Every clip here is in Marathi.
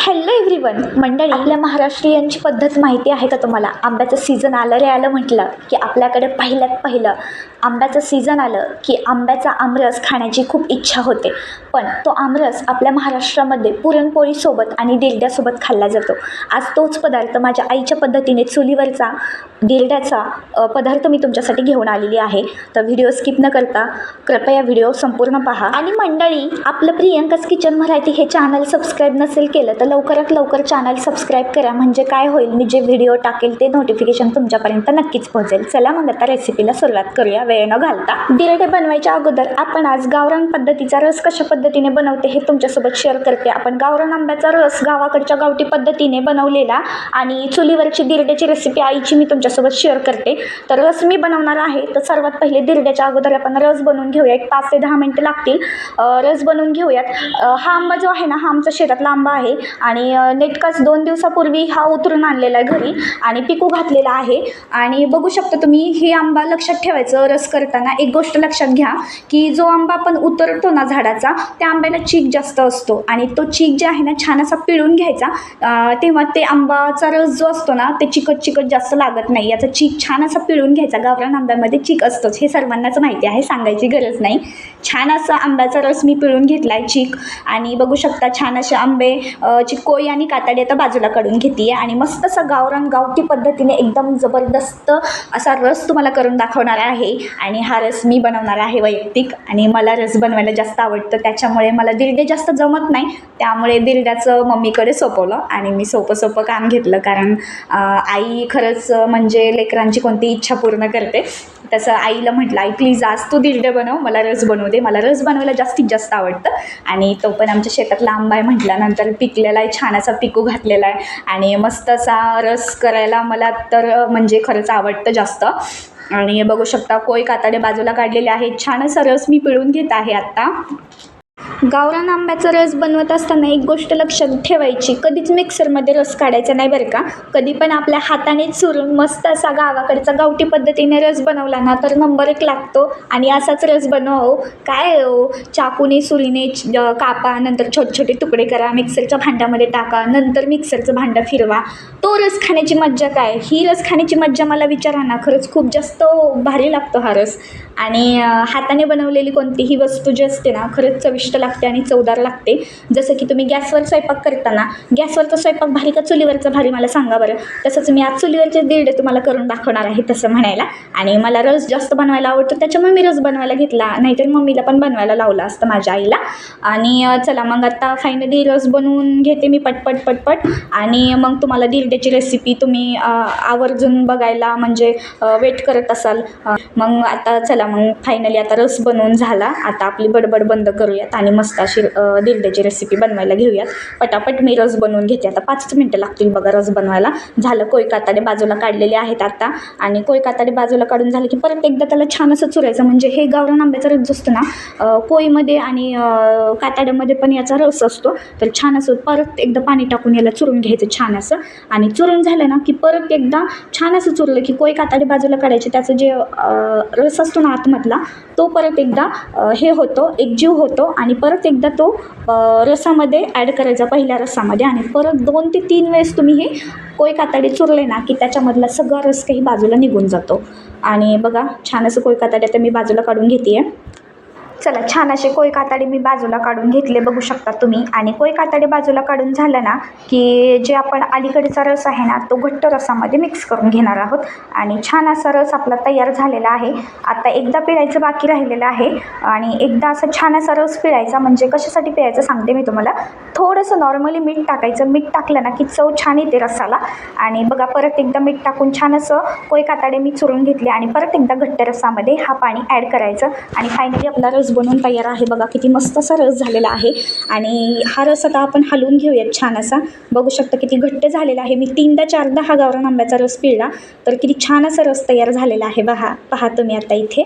हॅलो एव्हरीवन मंडळी आपल्या महाराष्ट्रीयांची पद्धत माहिती आहे का तुम्हाला? आंब्याचं सीझन आलं रे आलं म्हटलं की आपल्याकडे पहिल्यात पहिलं आंब्याचं सीझन आलं की आंब्याचा आमरस खाण्याची खूप इच्छा होते. पण तो आमरस आपल्या महाराष्ट्रामध्ये पुरणपोळीसोबत आणि दिरड्यासोबत खाल्ला जातो. आज तोच पदार्थ माझ्या आईच्या पद्धतीने चुलीवरचा दिरड्याचा पदार्थ मी तुमच्यासाठी घेऊन आलेली आहे. तर व्हिडिओ स्किप न करता कृपया व्हिडिओ संपूर्ण पहा. आणि मंडळी आपलं प्रियंकाच किचन मराठी हे चॅनल सबस्क्राईब नसेल केलं तर लवकरात लवकर चॅनल सबस्क्राईब करा. म्हणजे काय होईल मी जे व्हिडिओ टाकेल ते नोटिफिकेशन तुमच्यापर्यंत नक्कीच पोहोचेल. चला मग आता रेसिपीला सुरुवात करूया. वेळ न घालता. दिरडे बनवायच्या अगोदर आपण आज गावरान पद्धतीचा रस कशा पद्धतीने बनवते हे तुमच्यासोबत शेअर करते. आपण गावरान आंब्याचा रस गावाकडच्या गावठी पद्धतीने बनवलेला आणि चुलीवरची दिरड्याची रेसिपी आईची मी तुमच्यासोबत शेअर करते. तर रस मी बनवणार आहे. तर सर्वात पहिले दिरड्याच्या अगोदर आपण रस बनवून घेऊया एक पाच ते दहा मिनटं लागतील. रस बनवून घेऊयात. हा आंबा जो आहे ना हा आमचा शेतातला आंबा आहे. आणि अ, नेटकाच दोन दिवसापूर्वी हा उतरून आणलेला आहे घरी आणि पिकू घातलेला आहे. आणि बघू शकता तुम्ही हे आंबा लक्षात ठेवायचं रस करताना एक गोष्ट लक्षात घ्या की जो आंबा आपण उतरतो ना झाडाचा त्या आंब्याला चीक जास्त असतो आणि तो चीक जे आहे ना छान असा पिळून घ्यायचा तेव्हा ते आंबाचा रस जो असतो ना ते चिकट चिकट जास्त लागत नाही. याचा चीक छान असा पिळून घ्यायचा. गावरान आंब्यामध्ये चीक असतोच हे सर्वांनाच माहिती आहे सांगायची गरज नाही. छान असा आंब्याचा रस मी पिळून घेतला आहे चीक. आणि बघू शकता छान असे आंबे अ, कोळी आणि कातडी आता बाजूला काढून घेते आणि मस्त असा गावरान गावठी पद्धतीने एकदम जबरदस्त असा रस तुम्हाला करून दाखवणार आहे. आणि हा रस मी बनवणार आहे वैयक्तिक आणि मला रस बनवायला जास्त आवडतं. त्याच्यामुळे मला दिरडे जास्त जमत नाही. त्यामुळे दिरड्याचं मम्मीकडे सोपवलं आणि मी सोपं सोपं काम घेतलं. कारण आई खरंच म्हणजे लेकरांची कोणती इच्छा पूर्ण करते. तसं आईला म्हटलं आई प्लीज आज तू दिरडे बनव. मला रस बनवू दे. मला रस बनवायला जास्तीत जास्त आवडतं. आणि तो पण आमच्या शेतातला आंबा आहे म्हटल्यानंतर पिकलेला आहे छान असा पिकू घातलेला आहे. आणि मस्त असा रस करायला मला तर म्हणजे खरंच आवडतं जास्त. आणि बघू शकता कोय कातडे बाजूला काढलेले आहेत. छान असा रस मी पिळून घेत आहे आत्ता गावरान आंब्याचा रस बनवत असताना एक गोष्ट लक्षात ठेवायची. कधीच मिक्सरमध्ये रस काढायचा नाही बरं का. कधी पण आपल्या हाताने चुरून मस्त असा गावाकडचा गावठी पद्धतीने रस बनवला ना तर नंबर एक लागतो आणि असाच रस बनव काय हो? चाकूने सुरीने कापा नंतर छोटे छोटे तुकडे करा मिक्सरच्या भांड्यामध्ये टाका नंतर मिक्सरचं भांडं फिरवा. तो रस खाण्याची मज्जा काय? ही रस खाण्याची मज्जा मला विचारा ना खरंच खूप जास्त भारी लागतो हा रस. आणि हाताने बनवलेली कोणतीही वस्तू जी असते ना खरंच चविष्ट लागते आणि चवदार लागते. जसं की तुम्ही गॅसवर स्वयंपाक करताना गॅसवरचा स्वयंपाक भारी का चुलीवरचा भारी? मला सांगा बरं. तसंच मी आज चुलीवरचे दिरडे तुम्हाला करून दाखवणार आहे तसं म्हणायला. आणि मला रस जास्त बनवायला आवडतो त्याच्यामुळे मी रस बनवायला घेतला. नाहीतर मम्मीला पण बनवायला लावलं असतं माझ्या आईला. आणि चला मग आता फायनली रस बनवून घेते मी पटपट पटपट. आणि मग तुम्हाला दिरड्याची रेसिपी तुम्ही आवर्जून बघायला म्हणजे वेट करत असाल. मग आता चला मग फायनली आता रस बनवून झाला. आता आपली बडबड बंद करूयात. आणि मस्त अशी अ, रेसिपी बनवायला घेऊयात. पटापट मी रस बनवून घेते. आता पाचच मिनटं लागतील बघा रस बनवायला. झालं कोय काताडे बाजूला काढलेले आहेत आता. आणि कोय काताडे बाजूला काढून झालं की परत एकदा त्याला छान असं चुरायचं. म्हणजे हे गावरान आंब्याचा रस असतो ना कोयमध्ये आणि काताड्यामध्ये पण याचा रस असतो. तर छान असं परत एकदा पाणी टाकून याला चुरून घ्यायचं छान असं. आणि चुरून झालं ना की परत एकदा छान असं चुरलं की कोय काताडे बाजूला काढायचे. त्याचं जे रस असतो ना आतमधला तो परत एकदा हे होतो एकजीव होतो आणि आणि परत एकदा तो रसामध्ये ॲड करायचा पहिल्या रसामध्ये. आणि परत दोन ते तीन वेळेस तुम्ही हे कोय कातडे चुरले ना की त्याच्यामधला सगळा रस काही बाजूला निघून जातो. आणि बघा छान असं कोय कातडे आता मी बाजूला काढून घेते आहे चला छान असे कोय कातडे मी बाजूला काढून घेतले बघू शकता तुम्ही. आणि कोय कातडे बाजूला काढून झालं ना की जे आपण अलीकडचा रस आहे ना तो घट्ट रसामध्ये मिक्स करून घेणार आहोत. आणि छान असा रस आपला तयार झालेला आहे. आता एकदा पिळायचं बाकी राहिलेलं आहे. आणि एकदा असं छान असा रस पिळायचा म्हणजे कशासाठी पिळायचं सांगते मी तुम्हाला. थोडंसं नॉर्मली मीठ टाकायचं. मीठ टाकलं ना की चव छान येते रसाला. आणि बघा परत एकदा मीठ टाकून छान असं कोय कातडे मी चुरून घेतले. आणि परत एकदा घट्ट रसामध्ये हा पाणी ॲड करायचं. आणि फायनली आपला रस रस बनवून तयार आहे. बघा किती मस्त असा रस झालेला आहे. आणि हा रस आता आपण हलवून घेऊयात छान असा बघू शकता किती घट्ट झालेला आहे. मी तीनदा चारदा हा गावरान आंब्याचा रस पिळला तर किती छान असा रस तयार झालेला आहे. बघा पहा तुम्ही आता इथे.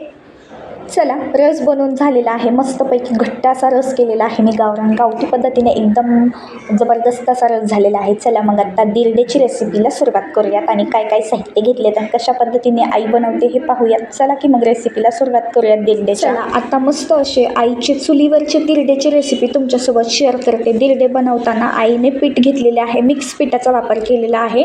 चला रस बनवून झालेला आहे. मस्तपैकी घट्ट असा रस केलेला आहे मी गावरान गावठी पद्धतीने. एकदम जबरदस्त असा रस झालेला आहे. चला मग आता दिरडेची रेसिपीला सुरुवात करूयात आणि काय काय साहित्य घेतलेत आणि कशा पद्धतीने आई बनवते हे पाहूयात. चला की मग रेसिपीला सुरुवात करूयात दिरड्याच्या आता मस्त असे आईचे चुलीवरचे दिरडेची रेसिपी तुमच्यासोबत शेअर करते. दिरडे बनवताना आईने पीठ घेतलेले आहे. मिक्स पिठाचा वापर केलेला आहे.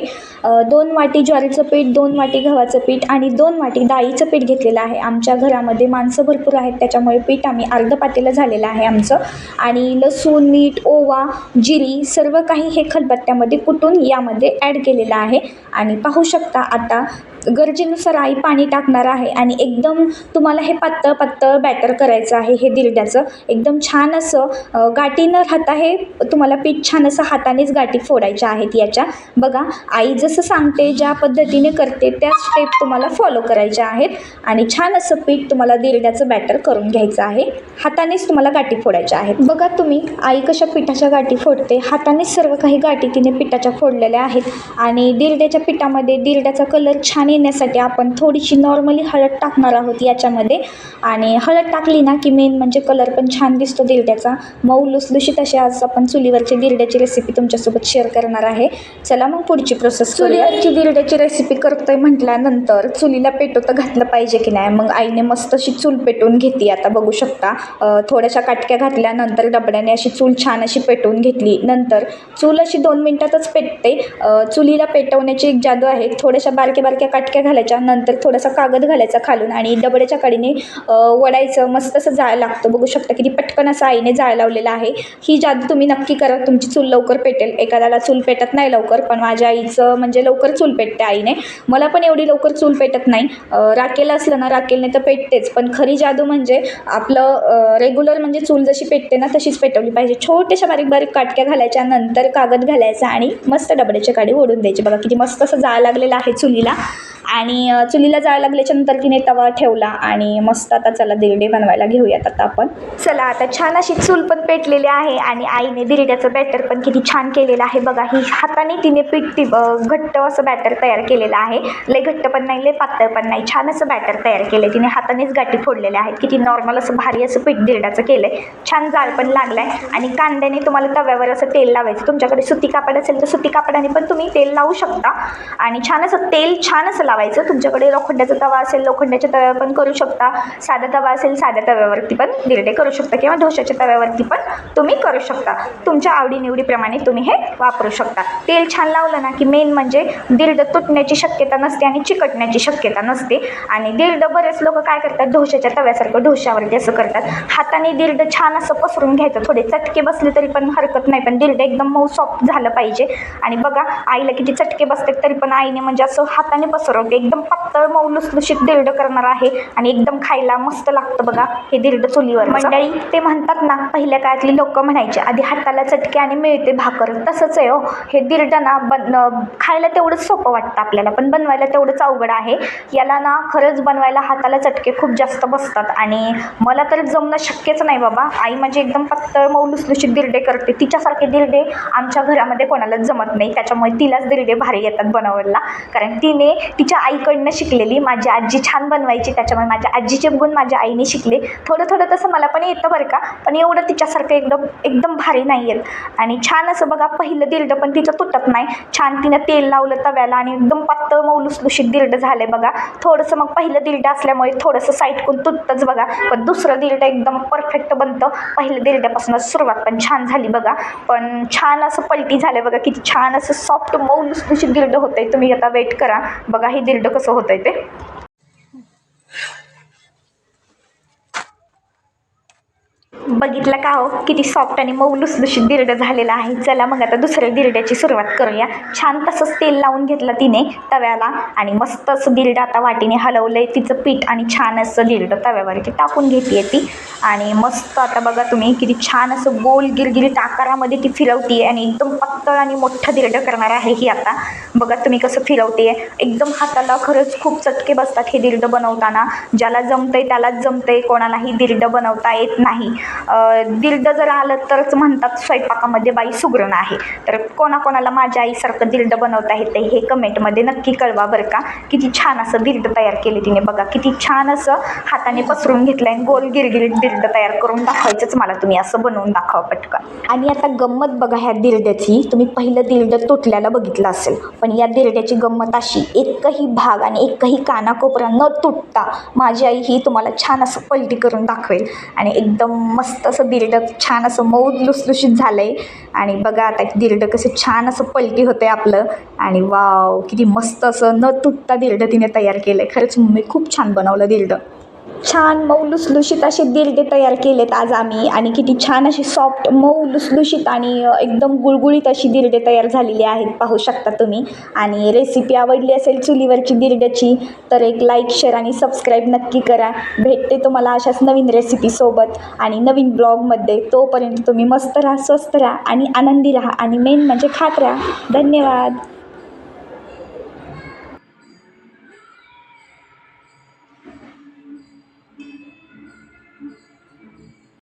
दोन वाटी ज्वारीचं पीठ दोन वाटी गव्हाचं पीठ आणि दोन वाटी डाळीचं पीठ घेतलेलं आहे. आमच्या घरामध्ये माणसं भरपूर आहेत त्याच्यामुळे पीठ आम्ही अर्ध पातेलं झालेलं आहे आमचं. आणि लसूण मीठ ओवा जिरी सर्व काही हे खलबत्त्यामध्ये कुटून यामध्ये ॲड केलेलं आहे. आणि पाहू शकता आता गरजेनुसार आई पाणी टाकणार आहे आणि एकदम तुम्हाला हे पातळ पातळ बॅटर करायचं आहे हे दिरड्याचं एकदम छान असं गाठी न राहता हे तुम्हाला पीठ छान असं हातानेच गाठी फोडायच्या आहेत याच्या. बघा आई जसं सांगते ज्या पद्धतीने करते त्या स्टेप तुम्हाला फॉलो करायच्या आहेत. आणि छान असं पीठ तुम्हाला दिरड्याचं बॅटर करून घ्यायचं आहे. हातानेच तुम्हाला गाठी फोडायच्या आहेत. बघा तुम्ही आई कशा पिठाच्या गाठी फोडते. हातानेच सर्व काही गाठी तिने पिठाच्या फोडलेल्या आहेत. आणि दिरड्याच्या पिठामध्ये दिरड्याचा कलर छान येण्यासाठी आपण थोडीशी नॉर्मली हळद टाकणार आहोत याच्यामध्ये. आणि हळद टाकली ना की मेन म्हणजे कलर पण छान दिसतो दिरड्याचा. मऊ लुसलुशीत अशी आज आपण चुलीवरची दिरड्याची रेसिपी तुमच्यासोबत शेअर करणार आहे. चला मग पुढची प्रोसेस चुलीवरची दिरड्याची रेसिपी करतोय म्हटल्यानंतर चुलीला पेटो तर घातलं पाहिजे की नाही? मग आईने मस्त अशी चूल पेटवून घेतली. आता बघू शकता थोड्याशा काटक्या घातल्यानंतर डबड्याने अशी चूल छान अशी पेटवून घेतली. नंतर चूल अशी दोन मिनटातच पेटते. चुलीला पेटवण्याची एक जादू आहे. थोड्याशा बारक्या बारक्या काटक्या घालायच्या नंतर थोडासा कागद घालायचा खालून आणि डबड्याच्या काडीने वडायचं मस्त असं जाळ लागतं. बघू शकता किती पटकन असं आईने जाळ लावलेला आहे. ही जादू तुम्ही नक्की करा. तुमची चूल लवकर पेटेल. एखाद्याला चूल पेटत नाही लवकर पण माझ्या आईचं म्हणजे लवकर चूल पेटते आईने. मला पण एवढी लवकर चूल पेटत नाही. अ, राखेल असलं ना राखेलने तर पेटतेच. पण खरी जादू म्हणजे आपलं रेग्युलर म्हणजे चूल जशी पेटते ना तशीच पेटवली पाहिजे. छोट्याशा बारीक बारीक काटक्या घालायच्या नंतर कागद घालायचा आणि मस्त डबड्याच्या काडी ओढून द्यायची. बघा किती मस्त असं जाळ लागलेलं आहे चुलीला. आणि चुलीला जाळ लागल्याच्यानंतर तिने तवा ठेवला आणि मस्त आता चला दिरडे बनवायला घेऊयात आता आपण. चला आता छान अशी चूल पण पेटलेली आहे आणि आईने दिरड्याचं बॅटर पण किती छान केलेलं आहे. बघा ही हाताने तिने पीठ घट्ट असं बॅटर तयार केलेलं आहे. लय घट्ट पण नाही लय पातळ पण नाही छान असं बॅटर तयार केलं तिने. हातानेच गाठी फोडलेल्या आहेत. किती नॉर्मल असं भारी असं पीठ दिरड्याचं केलं आहे छान जाळ पण लागलाय. आहे आणि कांद्याने तुम्हाला तव्यावर असं तेल लावायचं. तुमच्याकडे सुती कापड असेल तर सुती कापडाने पण तुम्ही तेल लावू शकता. आणि छान असं तेल छान असं लावायचं. तुमच्याकडे लोखंडाचा तवा असेल लोखंडाच्या तव्यावर पण करू शकता. साधा तवा असेल साध्या तव्यावरती पण दिरडे करू शकता. किंवा ढोशाच्या तव्यावरती पण तुम्ही करू शकता. तुमच्या आवडीनिवडीप्रमाणे तुम्ही हे वापरू शकता. तेल छान लावलं ना की मेन म्हणजे दिरड तुटण्याची शक्यता नसते आणि चिकटण्याची शक्यता नसते. आणि दिरड बरेच लोक काय करतात? ढोशाच्या तव्यासारखं ढोशावरती असं करतात. हाताने दिरड छान असं पसरून घ्यायचं. थोडे चटके बसले तरी पण हरकत नाही. पण दिरड एकदम मऊ सॉफ्ट झालं पाहिजे. आणि बघा आईला किती चटके बसतात तरी पण आईने म्हणजे असं हाताने पसरवते एकदम पातळ मऊ लुसलुशीत दिरड करणार आहे आणि एकदम खायला मस्त लागतं बघा हे दिरड चुलीवर. मंडळी ते म्हणतात ना पहिल्या काळातली लोक म्हणायचे आधी हाताला चटके आणि मिळते भाकर. तसंच आहे हो. हे दिरड ना बन खायला तेवढंच सोपं वाटतं आपल्याला पण बनवायला तेवढंच अवघड आहे. याला ना खरंच बनवायला हाताला चटके खूप जास्त बसतात आणि मला तर जमणं शक्यच नाही बाबा. आई माझी एकदम पातळ मऊ लुसलुशीत दिरडे करते. तिच्यासारखे दिरडे आमच्या घरामध्ये कोणालाच जमत नाही. त्याच्यामुळे तिलाच दिरडे भारी येतात बनवायला. कारण तिने तिच्या आईकडनं शिकलेली माझी आजी छान बनवायची त्याच्यामुळे माझ्या आजीचे गुण माझ्या आईने शिकले. थोडं थोडं तसं मला पण येतं बरं का पण एवढं तिच्यासारखं एकदम एकदम भारी नाही येत. आणि छान असं बघा पहिलं दिरडं पण तिचं तुटत नाही. छान तिनं तेल लावलं तव्याला आणि एकदम पातळ मौलुसलुशीत दिरडं झालं बघा. थोडंसं मग पहिलं दिरडं असल्यामुळे थोडंसं साईडकून तुटतंच बघा. पण दुसरं दिरडं एकदम परफेक्ट बनतं. पहिलं दिरड्यापासूनच सुरुवात पण छान झाली बघा. पण छान असं पलटी झालं बघा किती छान असं सॉफ्ट मऊ लुसलुशीत होतं होतंय. तुम्ही आता वेट करा. बघा हे दिरडं कसं होतंय ते? बघितलं का हो? किती सॉफ्ट आणि मऊ लुसलुशीत दिरडं झालेलं आहे. चला मग आता दुसऱ्या दिरड्याची सुरुवात करूया. छान तसंच तेल लावून घेतलं तिने तव्याला आणि मस्त असं दिरडं आता वाटीने हलवलं आहे तिचं पीठ आणि छान असं दिरडं तव्यावरती टाकून घेते ती. आणि मस्त आता बघा तुम्ही किती छान असं गोल गिरगिरीत आकारामध्ये ती फिरवते आणि एकदम पातळ आणि मोठं दिरडं करणार आहे ही आता. बघा तुम्ही कसं फिरवते एकदम हाताला खरंच खूप चटके बसतात हे दिरडं बनवताना. ज्याला जमतंय त्यालाच जमतंय कोणालाही दिरडं बनवता येत नाही. अं, जर आलं तरच म्हणतात स्वयंपाकामध्ये बाई सुगरण आहे. तर कोणाकोणाला माझ्या आईसारखं दिरडं बनवता येते हे कमेंटमध्ये नक्की कळवा बरं का. किती छान असं दिरडं तयार केले तिने. बघा किती छान असं हाताने पसरून घेतलं आणि गोल गिरगिरीत दिरडं तयार करून दाखवायचंच मला तुम्ही असं बनवून दाखवा पटकन. आणि आता गंमत बघा ह्या दिरड्याची तुम्ही पहिलं दिरडं तुटल्याला बघितलं असेल. पण या दिरड्याची गंमत अशी एकही भाग आणि एकही कानाकोपरा न तुटता माझी आई ही तुम्हाला छान असं पलटी करून दाखवेल. आणि एकदम मस्त मस्त असं दिरडं छान असं मऊ लुसलुशीत झालं आहे आणि बघा आता दिरडं कसं छान असं पलटी होतं आहे आपलं. आणि वाव किती मस्त असं न तुटता दिरडं तिने तयार केलं आहे खरंच मम्मी खूप छान बनवलं दिरडं. छान मऊ लुसलुशीत असे दिरडे तयार केलेत आज आम्ही. आणि किती छान अशी सॉफ्ट मऊ लुसलुशीत आणि एकदम गुळगुळीत अशी दिरडे तयार झालेली आहेत. पाहू शकता तुम्ही. आणि रेसिपी आवडली असेल चुलीवरची दिरड्याची तर एक लाईक शेअर आणि सबस्क्राईब नक्की करा. भेटते तुम्हाला अशाच नवीन रेसिपीसोबत आणि नवीन ब्लॉगमध्ये तोपर्यंत तुम्ही मस्त राहा स्वस्त राहा आणि आनंदी राहा. आणि मेन म्हणजे खात राहा. धन्यवाद.